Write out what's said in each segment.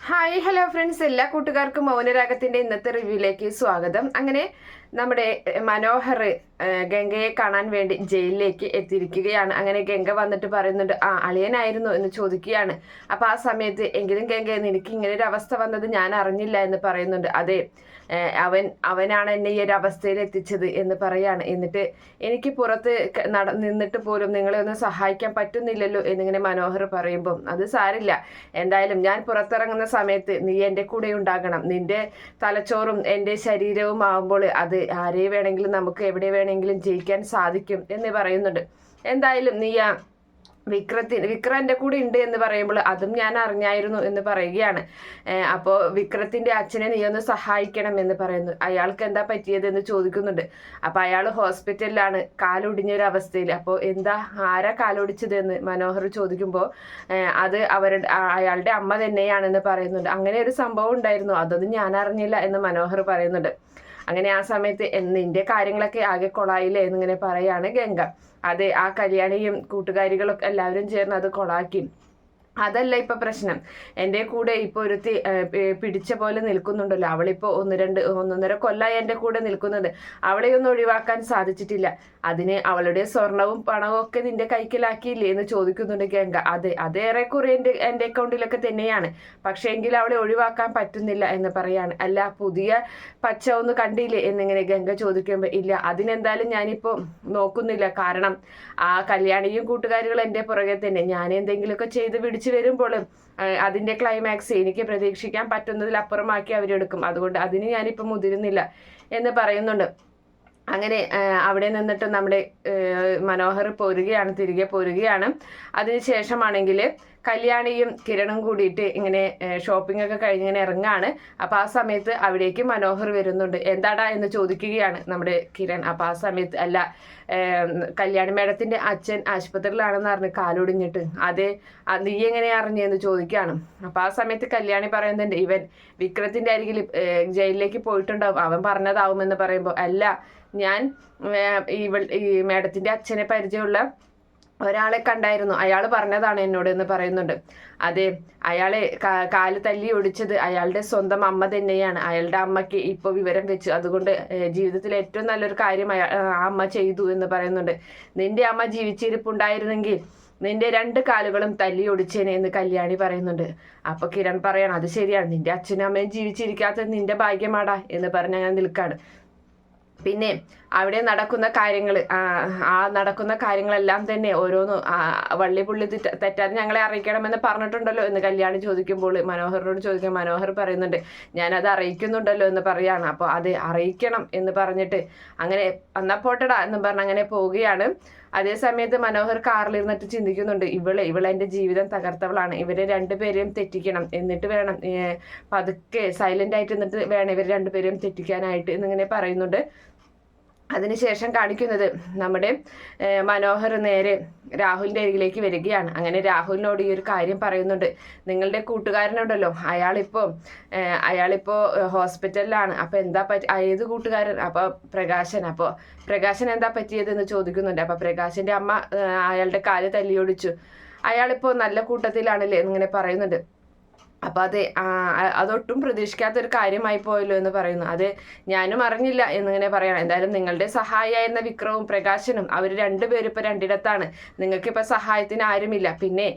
Hi hello friends എല്ലാ കൂട്ടുകാർക്കും മൗനരാഗത്തിന്റെ ഇന്നത്തെ റിവ്യൂയിലേക്ക് സ്വാഗതം. അങ്ങനെ നമ്മുടെ മനോഹർ ഗംഗയെ കാണാൻ വേണ്ടി ജയിലിലേക്ക് എത്തിയിരിക്കുകയാണ്. അങ്ങനെ ഗംഗ വന്നിട്ട് പറയുന്നുണ്ട് ആ അളിയനായിരുന്നു എന്ന് ചോദിക്കുകയാണ്. അപ്പൊ ആ സമയത്ത് എങ്കിലും ഗംഗ നിനക്ക് ഇങ്ങനെ ഒരു അവസ്ഥ വന്നത് ഞാൻ അറിഞ്ഞില്ല എന്ന് പറയുന്നുണ്ട്. അതെ അവൻ അവനാണ് എന്നെ ഈ ഒരു അവസ്ഥയിൽ എത്തിച്ചത് എന്ന് പറയാണ്. എന്നിട്ട് എനിക്ക് പുറത്ത് നട നിന്നിട്ട് പോലും നിങ്ങളെ ഒന്നും സഹായിക്കാൻ പറ്റുന്നില്ലല്ലോ എന്നിങ്ങനെ മനോഹർ പറയുമ്പം അത് സാരില്ല. എന്തായാലും ഞാൻ പുറത്തിറങ്ങുന്ന സമയത്ത് നീ എന്റെ കൂടെ ഉണ്ടാകണം. നിന്റെ തലച്ചോറും എന്റെ ശരീരവും ആകുമ്പോൾ അത് ആരെ വേണമെങ്കിലും നമുക്ക് എവിടെ വേണമെങ്കിലും ജയിക്കാൻ സാധിക്കും എന്ന് പറയുന്നുണ്ട്. എന്തായാലും നീ ആ വിക്രത്തി വിക്രം എന്റെ കൂടെ ഉണ്ട് എന്ന് പറയുമ്പോൾ അതും ഞാൻ അറിഞ്ഞായിരുന്നു എന്ന് പറയുകയാണ്. അപ്പോൾ വിക്രത്തിന്റെ അച്ഛനെ നീ ഒന്ന് സഹായിക്കണം എന്ന് പറയുന്നു. അയാൾക്ക് എന്താ പറ്റിയത് എന്ന് ചോദിക്കുന്നുണ്ട്. അപ്പോൾ അയാൾ ഹോസ്പിറ്റലിലാണ് കാലൊടിഞ്ഞ ഒരു അവസ്ഥയിൽ അപ്പോൾ എന്താ ആരാ കാലൊടിച്ചത് എന്ന് മനോഹർ ചോദിക്കുമ്പോൾ അത് അവരുടെ അയാളുടെ അമ്മ തന്നെയാണെന്ന് പറയുന്നുണ്ട്. അങ്ങനെ ഒരു സംഭവം ഉണ്ടായിരുന്നു. അതൊന്നും ഞാൻ അറിഞ്ഞില്ല എന്ന് മനോഹർ പറയുന്നുണ്ട്. അങ്ങനെ ആ സമയത്ത് "എന്ന് നിന്റെ കാര്യങ്ങളൊക്കെ ആകെ കൊളായില്ലേ എന്നിങ്ങനെ പറയാണ് ഗംഗ. അതെ ആ കല്യാണിയും കൂട്ടുകാരികളൊക്കെ എല്ലാവരും ചേർന്ന് അത് കൊളാക്കി. അതല്ല ഇപ്പൊ പ്രശ്നം. എന്റെ കൂടെ ഇപ്പൊ ഒരുത്തി പിടിച്ച പോലെ നിൽക്കുന്നുണ്ടല്ലോ. അവളിപ്പോ ഒന്ന് രണ്ട് ഒന്നൊന്നര കൊല്ലായി എന്റെ കൂടെ നിൽക്കുന്നത്. അവളെ ഒന്നും ഒഴിവാക്കാൻ സാധിച്ചിട്ടില്ല. അതിന് അവളുടെ സ്വർണവും പണവും ഒക്കെ നിന്റെ കൈക്കലാക്കിയില്ലേ എന്ന് ചോദിക്കുന്നുണ്ട് ഗംഗ. അതെ അതേറെക്കുറെ എന്റെ എന്റെ അക്കൗണ്ടിലൊക്കെ തന്നെയാണ്. പക്ഷേ എങ്കിൽ അവളെ ഒഴിവാക്കാൻ പറ്റുന്നില്ല എന്ന് പറയാണ്. അല്ല പുതിയ പച്ച ഒന്ന് കണ്ടില്ലേ എന്നിങ്ങനെ ഗംഗ ചോദിക്കുമ്പോൾ ഇല്ല അതിനെന്തായാലും ഞാനിപ്പോൾ നോക്കുന്നില്ല. കാരണം ആ കല്യാണിയും കൂട്ടുകാരികളും എന്റെ പുറകെ തന്നെ. ഞാൻ എന്തെങ്കിലുമൊക്കെ ചെയ്ത് പിടിച്ചു വരുമ്പോൾ അതിന്റെ ക്ലൈമാക്സ് എനിക്ക് പ്രതീക്ഷിക്കാൻ പറ്റുന്നതിലപ്പുറമാക്കി അവരെടുക്കും അതുകൊണ്ട് അതിന് ഞാനിപ്പോൾ മുതിരുന്നില്ല എന്ന് പറയുന്നുണ്ട്. അങ്ങനെ അവിടെ നിന്നിട്ട് നമ്മുടെ മനോഹർ പോരുകയാണ് തിരികെ പോരുകയാണ്. അതിനുശേഷമാണെങ്കിൽ കല്യാണിയും കിരണും കൂടിയിട്ട് ഇങ്ങനെ ഷോപ്പിംഗ് ഒക്കെ കഴിഞ്ഞ് ഇങ്ങനെ ഇറങ്ങാണ്. അപ്പൊ ആ സമയത്ത് അവിടേക്ക് മനോഹർ വരുന്നുണ്ട്. എന്താടാ എന്ന് ചോദിക്കുകയാണ് നമ്മുടെ കിരൺ. അപ്പൊ ആ സമയത്ത് അല്ല കല്യാണി മേഡത്തിന്റെ അച്ഛൻ ആശുപത്രിയിലാണെന്ന് അറിഞ്ഞ് കാലൊടിഞ്ഞിട്ട് അതെ നീ എങ്ങനെ അറിഞ്ഞെന്ന് ചോദിക്കുകയാണ്. അപ്പൊ ആ സമയത്ത് കല്യാണി പറയുന്നുണ്ട് ഇവൻ വിക്രത്തിന്റെ അരികിൽ ജയിലിലേക്ക് പോയിട്ടുണ്ടാവും. അവൻ പറഞ്ഞതാവുമെന്ന് പറയുമ്പോൾ അല്ല ഞാൻ ഈ മേഡത്തിന്റെ അച്ഛനെ പരിചയമുള്ള ഒരാളെ കണ്ടായിരുന്നു. അയാൾ പറഞ്ഞതാണ് എന്നോട് എന്ന് പറയുന്നുണ്ട്. അതെ അയാളെ കാൽ തല്ലി ഒടിച്ചത് അയാളുടെ സ്വന്തം അമ്മ തന്നെയാണ്. അയാളുടെ അമ്മയ്ക്ക് ഇപ്പോൾ വിവരം വെച്ചു. അതുകൊണ്ട് ജീവിതത്തിൽ ഏറ്റവും നല്ലൊരു കാര്യം ആ അമ്മ ചെയ്തു എന്ന് പറയുന്നുണ്ട്. നിന്റെ അമ്മ ജീവിച്ചിരിപ്പുണ്ടായിരുന്നെങ്കിൽ നിന്റെ രണ്ട് കാലുകളും തല്ലി ഒടിച്ചേനെ എന്ന് കല്യാണി പറയുന്നുണ്ട്. അപ്പൊ കിരൺ പറയാണ് അത് ശരിയാണ്. നിന്റെ അച്ഛനും അമ്മയും ജീവിച്ചിരിക്കാത്തത് നിന്റെ ഭാഗ്യമാടാ എന്ന് പറഞ്ഞ് അങ്ങനെ നിൽക്കാണ്. പിന്നെ അവിടെ നടക്കുന്ന കാര്യങ്ങൾ ആ നടക്കുന്ന കാര്യങ്ങളെല്ലാം തന്നെ ഓരോന്ന് വള്ളി പുള്ളി തെറ്റാതെ ഞങ്ങളെ അറിയിക്കണമെന്ന് പറഞ്ഞിട്ടുണ്ടല്ലോ എന്ന് കല്യാണി ചോദിക്കുമ്പോൾ മനോഹറിനോട് ചോദിക്കാൻ മനോഹർ പറയുന്നുണ്ട് ഞാനത് അറിയിക്കുന്നുണ്ടല്ലോ എന്ന് പറയാണ് അപ്പോൾ അത് അറിയിക്കണം എന്ന് പറഞ്ഞിട്ട് അങ്ങനെ എന്നാ പോട്ടടാ എന്ന് പറഞ്ഞ് അങ്ങനെ പോവുകയാണ്. അതേ സമയത്ത് മനോഹർ കാറിലിരുന്നിട്ട് ചിന്തിക്കുന്നുണ്ട് ഇവളെ ഇവളെ എന്റെ ജീവിതം തകർത്തവളാണ്. ഇവരെ രണ്ടുപേരെയും തെറ്റിക്കണം. എന്നിട്ട് വേണം പതുക്കെ സൈലന്റ് ആയിട്ട് എന്നിട്ട് വേണം ഇവരെ രണ്ടുപേരെയും തെറ്റിക്കാനായിട്ട് എന്നിങ്ങനെ പറയുന്നുണ്ട്. അതിനുശേഷം കാണിക്കുന്നത് നമ്മുടെ മനോഹർ നേരെ രാഹുലിന്റെ അരികിലേക്ക് വരികയാണ്. അങ്ങനെ രാഹുലിനോട് ഈ ഒരു കാര്യം പറയുന്നുണ്ട്. നിങ്ങളുടെ കൂട്ടുകാരനുണ്ടല്ലോ അയാളിപ്പോ അയാളിപ്പോൾ അയാളിപ്പോ ഏഹ്, ഹോസ്പിറ്റലിലാണ്. അപ്പൊ എന്താ പറ്റി? ഏത് കൂട്ടുകാരൻ? അപ്പോൾ പ്രകാശൻ. അപ്പോൾ പ്രകാശൻ എന്താ പറ്റിയതെന്ന് ചോദിക്കുന്നുണ്ട്. അപ്പൊ പ്രകാശിന്റെ അമ്മ അയാളുടെ കാൽ തല്ലിയൊടിച്ചു. അയാളിപ്പോ നല്ല കൂട്ടത്തിലാണല്ലേ എന്നിങ്ങനെ പറയുന്നുണ്ട്. അപ്പൊ അത് അതൊട്ടും പ്രതീക്ഷിക്കാത്ത ഒരു കാര്യമായി പോയല്ലോ എന്ന് പറയുന്നു. അത് ഞാനും അറിഞ്ഞില്ല എന്നിങ്ങനെ പറയണം. എന്തായാലും നിങ്ങളുടെ സഹായിയായിരുന്ന വിക്രവും പ്രകാശനും അവർ രണ്ടുപേരും ഇപ്പൊ രണ്ടിടത്താണ്. നിങ്ങൾക്ക് ഇപ്പൊ സഹായത്തിന് ആരുമില്ല. പിന്നെ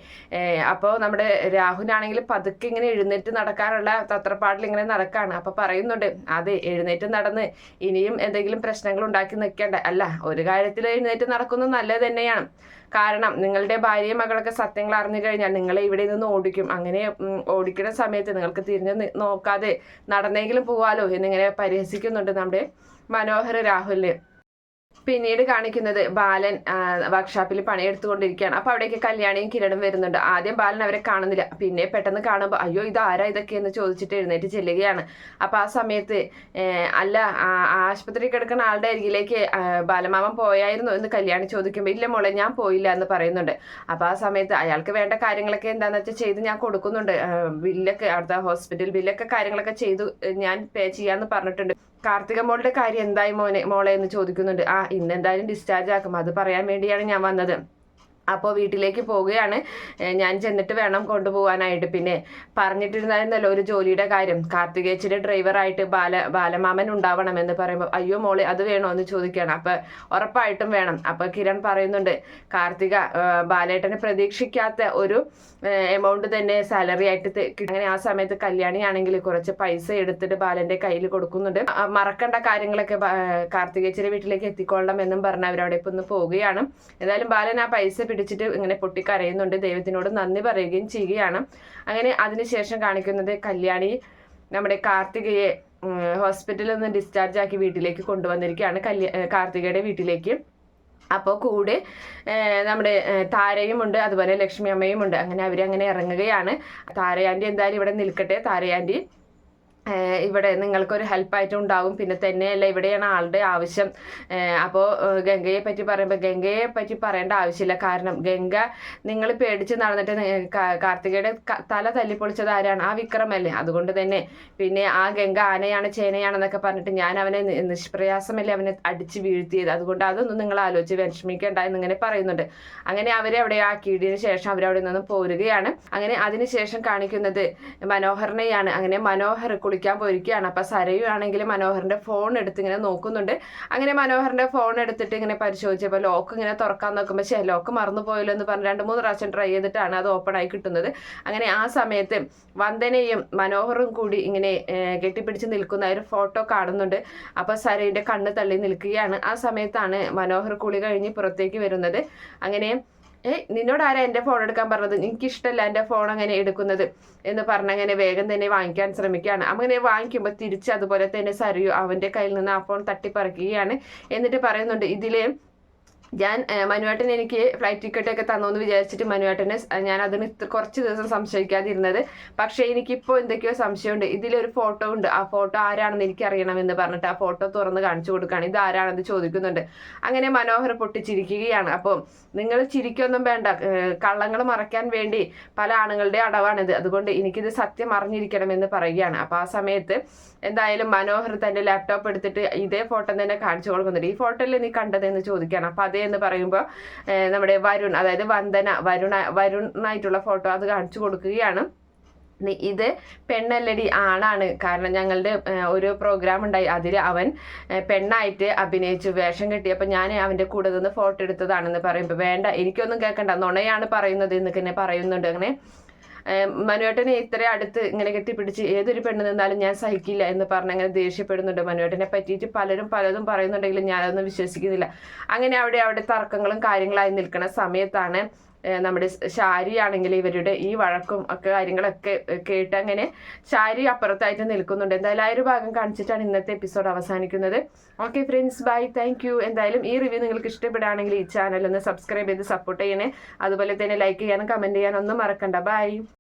അപ്പോൾ നമ്മുടെ രാഹുലാണെങ്കിൽ പതുക്കെ ഇങ്ങനെ എഴുന്നേറ്റ് നടക്കാനുള്ള തത്രപ്പാടിൽ ഇങ്ങനെ നടക്കാണ്. അപ്പോൾ പറയുന്നുണ്ട് അതെ എഴുന്നേറ്റ് നടന്ന് ഇനിയും എന്തെങ്കിലും പ്രശ്നങ്ങൾ ഉണ്ടാക്കി നിൽക്കേണ്ട. അല്ല ഒരു കാര്യത്തിൽ എഴുന്നേറ്റ് നടക്കുന്നത് നല്ലത് തന്നെയാണ്. കാരണം നിങ്ങളുടെ ഭാര്യയും മകളൊക്കെ സത്യങ്ങൾ അറിഞ്ഞു കഴിഞ്ഞാൽ നിങ്ങളെ ഇവിടെ നിന്ന് ഓടിക്കും. അങ്ങനെ ഉം, ഓടിക്കുന്ന സമയത്ത് നിങ്ങൾക്ക് തിരിഞ്ഞ് നോക്കാതെ നടന്നെങ്കിലും പോവാലോ എന്നിങ്ങനെ പരിഹസിക്കുന്നുണ്ട് നമ്മുടെ മനോഹർ രാഹുലിന്. പിന്നീട് കാണിക്കുന്നത് ബാലൻ വർക്ക്ഷോപ്പിൽ പണിയെടുത്തുകൊണ്ടിരിക്കുകയാണ്. അപ്പൊ അവിടേക്ക് കല്യാണിയും കിരണും വരുന്നുണ്ട്. ആദ്യം ബാലൻ അവരെ കാണുന്നില്ല. പിന്നെ പെട്ടെന്ന് കാണുമ്പോൾ അയ്യോ ഇത് ആരാ ഇതൊക്കെ എന്ന് ചോദിച്ചിട്ട് എഴുന്നേറ്റ് ചെല്ലുകയാണ്. അപ്പൊ ആ സമയത്ത് അല്ല ആശുപത്രി കിടക്കുന്ന ആളുടെ അരികിലേക്ക് ബാലമാമൻ പോയായിരുന്നു എന്ന് കല്യാണി ചോദിക്കുമ്പോൾ ഇല്ല മോളെ ഞാൻ പോയില്ല എന്ന് പറയുന്നുണ്ട്. അപ്പൊ ആ സമയത്ത് അയാൾക്ക് വേണ്ട കാര്യങ്ങളൊക്കെ എന്താന്ന് വെച്ചാൽ ചെയ്ത് ഞാൻ കൊടുക്കുന്നുണ്ട്. ബില്ലൊക്കെ അവിടുത്തെ ഹോസ്പിറ്റൽ ബില്ലൊക്കെ കാര്യങ്ങളൊക്കെ ചെയ്തു ഞാൻ പേ ചെയ്യാന്ന് പറഞ്ഞിട്ടുണ്ട്. കാർത്തിക മോളുടെ കാര്യം എന്തായി മോനെ മോളെ എന്ന് ചോദിക്കുന്നുണ്ട്. ആ ഇന്ന് എന്തായാലും ഡിസ്ചാർജ് ആക്കും. അത് പറയാൻ വേണ്ടിയാണ് ഞാൻ വന്നത്. അപ്പോൾ വീട്ടിലേക്ക് പോവുകയാണ്. ഞാൻ ചെന്നിട്ട് വേണം കൊണ്ടുപോകാനായിട്ട് പിന്നെ പറഞ്ഞിട്ടിരുന്നായിരുന്നല്ലോ ഒരു ജോലിയുടെ കാര്യം. കാർത്തികേച്ചിയുടെ ഡ്രൈവറായിട്ട് ബാല ബാലമാമൻ ഉണ്ടാവണം എന്ന് പറയുമ്പോൾ അയ്യോ മോളെ അത് വേണോ? എന്ന് ചോദിക്കുകയാണ്. അപ്പോൾ ഉറപ്പായിട്ടും വേണം. അപ്പോൾ കിരൺ പറയുന്നുണ്ട് കാർത്തിക ബാലേട്ടനെ പ്രതീക്ഷിക്കാത്ത ഒരു എമൗണ്ട് തന്നെ സാലറി ആയിട്ട് അങ്ങനെ ആ സമയത്ത് കല്യാണിയാണെങ്കിൽ കുറച്ച് പൈസ എടുത്തിട്ട് ബാലന്റെ കയ്യിൽ കൊടുക്കുന്നുണ്ട്. മറക്കേണ്ട കാര്യങ്ങളൊക്കെ കാർത്തികേച്ചിയുടെ വീട്ടിലേക്ക് എത്തിക്കൊള്ളണം എന്നും പറഞ്ഞ് അവരവിടെ ഇപ്പം ഒന്ന് പോവുകയാണ്. എന്തായാലും ബാലൻ ആ പൈസ പിടിച്ചിട്ട് ഇങ്ങനെ പൊട്ടിക്കരയുന്നുണ്ട്. ദൈവത്തിനോട് നന്ദി പറയുകയും ചെയ്യുകയാണ്. അങ്ങനെ അതിനുശേഷം കാണിക്കുന്നത് കല്യാണി നമ്മുടെ കാർത്തികയെ ഹോസ്പിറ്റലിൽ നിന്ന് ഡിസ്ചാർജ് ആക്കി വീട്ടിലേക്ക് കൊണ്ടുവന്നിരിക്കുകയാണ് കല്യാ കാർത്തികയുടെ വീട്ടിലേക്ക്. അപ്പോൾ കൂടെ നമ്മുടെ താരയും ഉണ്ട്. അതുപോലെ ലക്ഷ്മി അമ്മയും ഉണ്ട്. അങ്ങനെ അവരങ്ങനെ ഇറങ്ങുകയാണ്. താരയാണ്ടി എന്തായാലും ഇവിടെ നിൽക്കട്ടെ. ഏഹ് ഇവിടെ നിങ്ങൾക്കൊരു ഹെൽപ്പായിട്ട് ഉണ്ടാവും. പിന്നെ തന്നെയല്ല ഇവിടെയാണ് ആളുടെ ആവശ്യം. അപ്പോൾ ഗംഗയെ പറ്റി പറയുമ്പോൾ ഗംഗയെ പറ്റി പറയേണ്ട ആവശ്യമില്ല. കാരണം ഗംഗ നിങ്ങൾ പേടിച്ച് നടന്നിട്ട് കാർത്തികയുടെ തല തല്ലിപ്പൊളിച്ചത് ആരാണ്? ആ വിക്രമല്ലേ അതുകൊണ്ട് തന്നെ പിന്നെ ആ ഗംഗ ആനയാണ് ചേനയാണെന്നൊക്കെ പറഞ്ഞിട്ട് ഞാൻ അവനെ നിഷ്പ്രയാസമല്ലേ അവനെ അടിച്ച് വീഴ്ത്തിയത്. അതുകൊണ്ട് അതൊന്നും നിങ്ങൾ ആലോചിച്ച് വിഷമിക്കേണ്ട എന്നിങ്ങനെ പറയുന്നുണ്ട്. അങ്ങനെ അവരെ അവിടെ ആക്കിയതിനു ശേഷം അവരവിടെ നിന്നും പോരുകയാണ്. അങ്ങനെ അതിനുശേഷം കാണിക്കുന്നത് മനോഹറിനെയാണ് അങ്ങനെ മനോഹർ കുളിക്കാൻ പോയിരിക്കുകയാണ്. അപ്പോൾ സരയു ആണെങ്കിൽ മനോഹറിന്റെ ഫോൺ എടുത്ത് ഇങ്ങനെ നോക്കുന്നുണ്ട്. അങ്ങനെ മനോഹറിന്റെ ഫോൺ എടുത്തിട്ട് ഇങ്ങനെ പരിശോധിച്ചപ്പോൾ ലോക്ക് ഇങ്ങനെ തുറക്കാൻ നോക്കുമ്പോൾ ശേ ലോക്ക് മറന്നു പോയല്ലോ എന്ന് പറഞ്ഞ് രണ്ട് മൂന്ന് പ്രാവശ്യം ട്രൈ ചെയ്തിട്ടാണ് അത് ഓപ്പൺ ആയി കിട്ടുന്നത്. അങ്ങനെ ആ സമയത്ത് വന്ദനയും മനോഹറും കൂടി ഇങ്ങനെ കെട്ടിപ്പിടിച്ച് നിൽക്കുന്ന ഒരു ഫോട്ടോ കാണുന്നുണ്ട്. അപ്പോൾ സരയുടെ കണ്ണ് തള്ളി നിൽക്കുകയാണ്. ആ സമയത്താണ് മനോഹർ കുളി കഴിഞ്ഞ് പുറത്തേക്ക് വരുന്നത്. അങ്ങനെ ഏയ് നിന്നോടാരാ എന്റെ ഫോൺ എടുക്കാൻ പറഞ്ഞത്? എനിക്കിഷ്ടമല്ല എന്റെ ഫോൺ അങ്ങനെ എടുക്കുന്നത്. എന്ന് പറഞ്ഞങ്ങനെ വേഗം തന്നെ വാങ്ങിക്കാൻ ശ്രമിക്കുകയാണ്. അങ്ങനെ വാങ്ങിക്കുമ്പോൾ തിരിച്ച് അതുപോലെ തന്നെ സരിയു അവന്റെ കയ്യിൽ നിന്ന് ആ ഫോൺ തട്ടിപ്പറിക്കുകയാണ്. എന്നിട്ട് പറയുന്നുണ്ട് ഇതിൽ ഞാൻ മനുവേട്ടൻ എനിക്ക് ഫ്ലൈറ്റ് ടിക്കറ്റ് ഒക്കെ തന്നു എന്ന് വിചാരിച്ചിട്ട് മനുവേട്ടനെ ഞാൻ അതിന് കുറച്ച് ദിവസം സംശയിക്കാതിരുന്നത്. പക്ഷേ എനിക്കിപ്പോൾ എന്തൊക്കെയോ സംശയമുണ്ട്. ഇതിലൊരു ഫോട്ടോ ഉണ്ട്. ആ ഫോട്ടോ ആരാണെന്ന് എനിക്ക് അറിയണമെന്ന് പറഞ്ഞിട്ട് ആ ഫോട്ടോ തുറന്ന് കാണിച്ചു കൊടുക്കുകയാണ്. ഇത് ആരാണെന്ന് ചോദിക്കുന്നുണ്ട്. അങ്ങനെ മനോഹർ പൊട്ടിച്ചിരിക്കുകയാണ്. അപ്പോൾ നിങ്ങൾ ചിരിക്കൊന്നും വേണ്ട. കള്ളങ്ങൾ മറയ്ക്കാൻ വേണ്ടി പല ആണുങ്ങളുടെ അടവാണിത്. അതുകൊണ്ട് എനിക്കിത് സത്യം അറിഞ്ഞിരിക്കണമെന്ന് പറയുകയാണ്. അപ്പോൾ ആ സമയത്ത് എന്തായാലും മനോഹർ തന്റെ ലാപ്ടോപ്പ് എടുത്തിട്ട് ഇതേ ഫോട്ടോ തന്നെ കാണിച്ചു കൊടുക്കുന്നുണ്ട്. ഈ ഫോട്ടോയിൽ നീ കണ്ടതെന്ന് ചോദിക്കുകയാണ്. അപ്പോൾ അതേ എന്ന് പറയുമ്പോൾ നമ്മുടെ വരുൺ അതായത് വന്ദന വരുണ വരുണായിട്ടുള്ള ഫോട്ടോ അത് കാണിച്ചു കൊടുക്കുകയാണ്. ഇത് പെണ്ണല്ലടി ആണാണ്. കാരണം ഞങ്ങളുടെ ഒരു പ്രോഗ്രാം ഉണ്ടായി. അതിൽ അവൻ പെണ്ണായിട്ട് അഭിനയിച്ചു വേഷം കെട്ടി. അപ്പം ഞാൻ അവന്റെ കൂടെ നിന്ന് ഫോട്ടോ എടുത്തതാണെന്ന് പറയുമ്പോൾ വേണ്ട എനിക്കൊന്നും കേൾക്കണ്ട നുണയാണ് പറയുന്നത് എന്നൊക്കെ പറയുന്നുണ്ട്. അങ്ങനെ മനുവേട്ടനെ ഇത്ര അടുത്ത് ഇങ്ങനെ കെട്ടിപ്പിടിച്ച് ഏതൊരു പെണ്ണ് നിന്നാലും ഞാൻ സഹിക്കില്ല എന്ന് പറഞ്ഞ് അങ്ങനെ ദേഷ്യപ്പെടുന്നുണ്ട് മനുവേട്ടനെ പറ്റിയിട്ട് പലരും പലതും പറയുന്നുണ്ടെങ്കിലും ഞാനതൊന്നും വിശ്വസിക്കുന്നില്ല. അങ്ങനെ അവിടെ അവിടെ തർക്കങ്ങളും കാര്യങ്ങളായി നിൽക്കുന്ന സമയത്താണ് നമ്മുടെ ആണെങ്കിൽ ഇവരുടെ ഈ വഴക്കും ഒക്കെ കാര്യങ്ങളൊക്കെ കേട്ട് അങ്ങനെ ഷാരി അപ്പുറത്തായിട്ട് നിൽക്കുന്നുണ്ട്. എന്തായാലും ആ ഒരു ഭാഗം കാണിച്ചിട്ടാണ് ഇന്നത്തെ എപ്പിസോഡ് അവസാനിക്കുന്നത്. Okay friends bye thank you എന്തായാലും ഈ റിവ്യൂ നിങ്ങൾക്ക് ഇഷ്ടപ്പെടുകയാണെങ്കിൽ ഈ ചാനൽ ഒന്ന് സബ്സ്ക്രൈബ് ചെയ്ത് സപ്പോർട്ട് ചെയ്യണേ. അതുപോലെ തന്നെ ലൈക്ക് ചെയ്യാനും കമന്റ് ചെയ്യാനും ഒന്നും മറക്കണ്ട. ബൈ